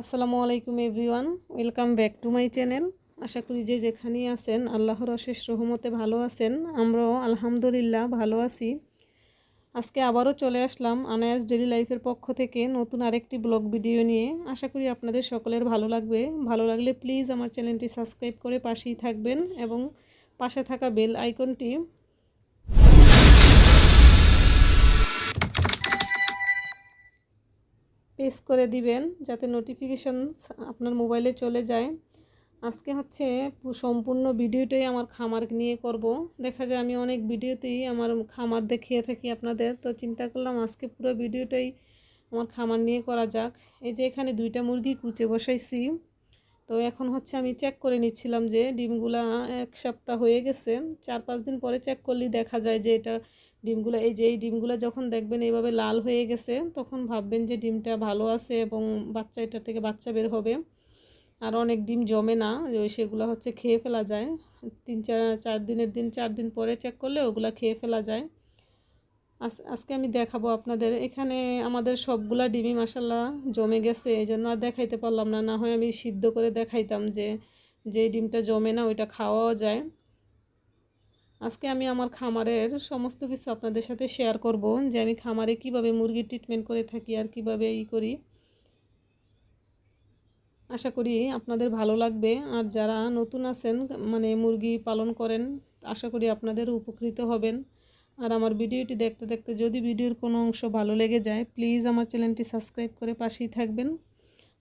আসসালামু আলাইকুম everyone, welcome back to my channel. আশা করি যে যেখানেই আছেন, আল্লাহর অশেষ রহমতে ভালো আছেন, আমরাও আলহামদুলিল্লাহ ভালো আছি। আজকে আবারও চলে আসলাম আনায়াস ডেলি লাইফের পক্ষ থেকে নতুন আরেকটি ব্লগ ভিডিও নিয়ে। আশা করি আপনাদের সকলের ভালো লাগবে। ভালো লাগলে প্লিজ আমার চ্যানেলটি সাবস্ক্রাইব করে পাশেই থাকবেন এবং পাশে থাকা বেল আইকনটি প্রেস করে দিবেন যাতে নোটিফিকেশন আপনার মোবাইলে চলে যায়। আজকে হচ্ছে সম্পূর্ণ ভিডিওটাই আমার খামার নিয়ে করব। দেখা যায় আমি অনেক ভিডিওতেই আমার খামার দেখিয়ে থাকি আপনাদের। তো চিন্তা করলাম আজকে পুরো ভিডিওটাই আমার খামার নিয়ে করা যাক। এই যে এখানে দুইটা মুরগি কুচে বসাইছি। তো এখন হচ্ছে আমি চেক করে নিচ্ছিলাম যে ডিমগুলা এক সপ্তাহ হয়ে গেছে। চার পাঁচ দিন পরে চেক করলেই দেখা যায় যে এটা ডিমগুলো, এই যে এই ডিমগুলো যখন দেখবেন এইভাবে লাল হয়ে গেছে, তখন ভাববেন যে ডিমটা ভালো আছে এবং বাচ্চা এটা থেকে বাচ্চা বের হবে। আর অনেক ডিম জমে না সেগুলো হচ্ছে খেয়ে ফেলা যায়। তিন চার চার দিনের দিন, চার দিন পরে চেক করলে ওগুলা খেয়ে ফেলা যায়। আজ আজকে আমি দেখাবো আপনাদের। এখানে আমাদের সবগুলা ডিমই মাসাল্লাহ জমে গেছে, এই জন্য আর দেখাইতে পারলাম না। না হয় আমি সিদ্ধ করে দেখাইতাম যে যে ডিমটা জমে না, ওইটা খাওয়াও যায়। আজকে আমি আমার খামারের সমস্ত কিছু আপনাদের সাথে শেয়ার করব, যে আমি খামারে কীভাবে মুরগির ট্রিটমেন্ট করে থাকি আর কীভাবে ই করি। আশা করি আপনাদের ভালো লাগবে, আর যারা নতুন আছেন মানে মুরগি পালন করেন, আশা করি আপনাদের উপকৃত হবেন। আর আমার ভিডিওটি দেখতে দেখতে যদি ভিডিওর কোনো অংশ ভালো লেগে যায় প্লিজ আমার চ্যানেলটি সাবস্ক্রাইব করে পাশেই থাকবেন।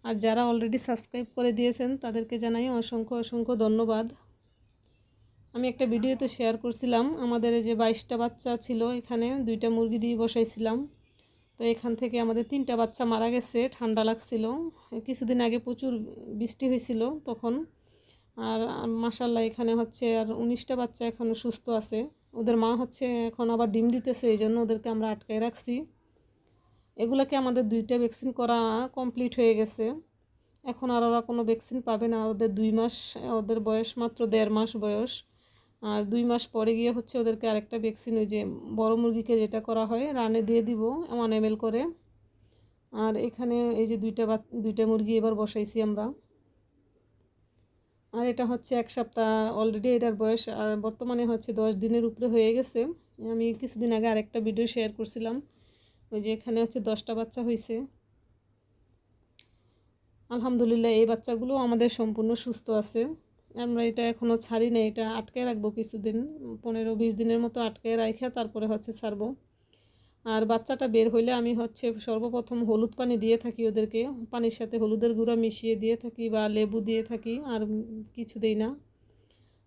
আর যারা অলরেডি সাবস্ক্রাইব করে দিয়েছেন, তাদেরকে জানাই অসংখ্য অসংখ্য ধন্যবাদ। আমি একটা ভিডিওতে শেয়ার করছিলাম, আমাদের যে বাইশটা বাচ্চা ছিল এখানে, দুইটা মুরগি দিয়ে বসাইছিলাম। তো এখান থেকে আমাদের তিনটা বাচ্চা মারা গেছে, ঠান্ডা লাগছিল। কিছুদিন আগে প্রচুর বৃষ্টি হয়েছিল তখন। আর মাসাল্লাহ এখানে হচ্ছে আর উনিশটা বাচ্চা এখনও সুস্থ আছে। ওদের মা হচ্ছে এখন আবার ডিম দিতেছে এই জন্য ওদেরকে আমরা আটকায় রাখছি। এগুলোকে আমাদের দুইটা ভ্যাকসিন করা কমপ্লিট হয়ে গেছে। এখন আর ওরা কোনো ভ্যাকসিন পাবে না, ওদের দুই মাস, ওদের বয়স মাত্র দেড় মাস বয়স। আর দুই মাস পরে গিয়ে হচ্ছে ওদেরকে আরেকটা ভ্যাকসিন ওই যে বড় মুরগিকে যেটা করা হয় রানে দিয়ে দিব ওয়ান এম করে। আর এখানে এই যে দুইটা বা দুইটা মুরগি এবার বসাইছি আমরা। আর এটা হচ্ছে এক সপ্তাহ অলরেডি এটার বয়স, আর বর্তমানে হচ্ছে দশ দিনের উপরে হয়ে গেছে। আমি কিছুদিন আগে আরেকটা ভিডিও শেয়ার করছিলাম, ওই যে এখানে হচ্ছে দশটা বাচ্চা হয়েছে আলহামদুলিল্লাহ, এই বাচ্চাগুলো আমাদের সম্পূর্ণ সুস্থ আছে। আমরা এটা এখনও ছাড়ি না এটা আটকে রাখব কিছুদিন, পনেরো বিশ দিনের মতো আটকে রাখা তারপরে হচ্ছে ছাড়বো। আর বাচ্চাটা বের হইলে আমি হচ্ছে সর্বপ্রথম হলুদ পানি দিয়ে থাকি ওদেরকে, পানির সাথে হলুদের গুঁড়া মিশিয়ে দিয়ে থাকি বা লেবু দিয়ে থাকি, আর কিছু দেই না।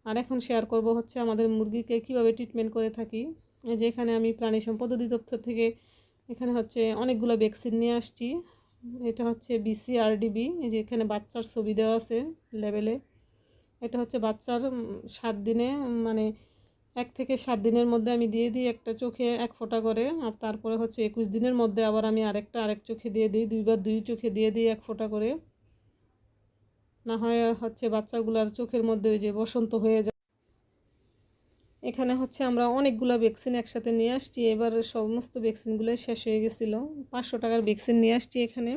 আর এখন শেয়ার করব হচ্ছে আমাদের মুরগিকে কীভাবে ট্রিটমেন্ট করে থাকি। এই যে এখানে আমি প্রাণী সম্পদ অধিদপ্তর থেকে এখানে হচ্ছে অনেকগুলো ভ্যাকসিন নিয়ে আসছি। এটা হচ্ছে বিসি আরডিবি এই যে এখানে বাচ্চার ছবি দেওয়া আছে লেভেলে এটা হচ্ছে বাচ্চার সাত দিনে মানে এক থেকে সাত দিনের মধ্যে আমি দিয়ে দিই একটা চোখে এক ফোঁটা করে, আর তারপরে হচ্ছে একুশ দিনের মধ্যে আবার আমি আরেকটা, আরেক চোখে দিয়ে দিই, দুইবার দুই চোখে দিয়ে দিই এক ফোঁটা করে। না হয় হচ্ছে বাচ্চাগুলার চোখের মধ্যে ওই যে বসন্ত হয়ে যায়। এখানে হচ্ছে আমরা অনেকগুলো ভ্যাকসিন একসাথে নিয়ে আসছি, এবার সমস্ত ভ্যাকসিনগুলো শেষ হয়ে গেছিল। পাঁচশো টাকার ভ্যাকসিন নিয়ে আসছি এখানে।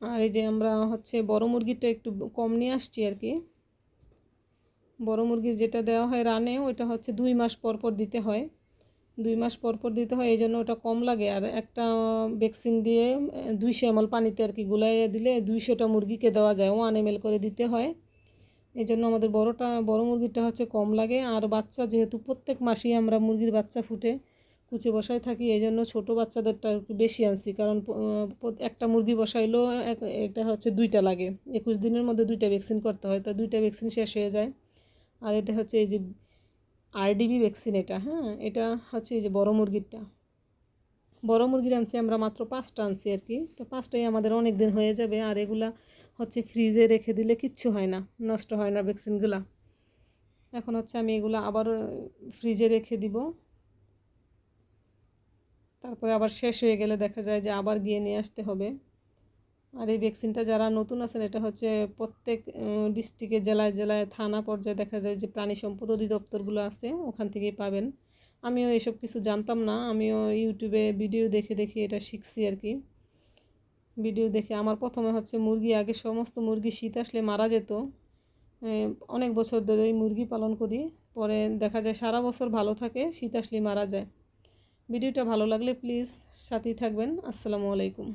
আর এই যে আমরা হচ্ছে বড় মুরগিটা একটু কম নিয়ে আসছি আর কি। বড় মুরগির যেটা দেওয়া হয় রানে, ওইটা হচ্ছে দুই মাস পর পর দিতে হয়। দুই মাস পর পর দিতে হয় এই জন্য ওটা কম লাগে। আর একটা ভ্যাকসিন দিয়ে দুইশো এমএল পানিতে আর কি গুলাইয়ে দিলে দুইশোটা মুরগিকে দেওয়া যায়, ওয়ান এম করে দিতে হয়। এই জন্য আমাদের বড়টা, বড় মুরগিটা হচ্ছে কম লাগে। আর বাচ্চা যেহেতু প্রত্যেক মাসেই আমরা মুরগির বাচ্চা ফুটে, কুচে বসায় থাকি এই জন্য ছোটো বাচ্চাদেরটা একটু বেশি আনছি। কারণ একটা মুরগি বসাইলেও এটা হচ্ছে দুইটা লাগে। একুশ দিনের মধ্যে দুইটা ভ্যাকসিন করতে হয়, তো দুইটা ভ্যাকসিন শেষ হয়ে যায়। আর এটা হচ্ছে এই যে আরডিবি ভ্যাকসিন এটা হ্যাঁ? এটা হচ্ছে এই যে বড় মুরগিরটা। বড় মুরগির আনছি আমরা মাত্র পাঁচটা আনছি আর কি। তো পাঁচটাই আমাদের অনেক দিন হয়ে যাবে আর এগুলা হচ্ছে ফ্রিজে রেখে দিলে কিচ্ছু হয় না, নষ্ট হয় না ভ্যাকসিনগুলা এখন হচ্ছে আমি এগুলো আবার ফ্রিজে রেখে দিব। তারপরে আবার শেষ হয়ে গেলে দেখা যায় যে আবার গিয়ে নিয়ে আসতে হবে। আর এই ভ্যাকসিনটা যারা নতুন আছেন, এটা হচ্ছে প্রত্যেক ডিস্ট্রিক্টে জেলায় জেলায়, থানা পর্যায়ে দেখা যায় যে প্রাণী সম্পদ অধিদপ্তরগুলো আছে, ওখান থেকেই পাবেন। আমিও এসব কিছু জানতাম না, আমিও ইউটিউবে ভিডিও দেখে দেখে এটা শিখছি আর কি। ভিডিও দেখে আমার প্রথমে হচ্ছে মুরগি, আগে সমস্ত মুরগি শীত আসলে মারা যেত। অনেক বছর ধরে মুরগি পালন করি, পরে দেখা যায় সারা বছর ভালো থাকে, শীত আসলে মারা যায়। ভিডিওটা ভালো লাগলে প্লিজ সাথেই থাকবেন। আসসালামু আলাইকুম।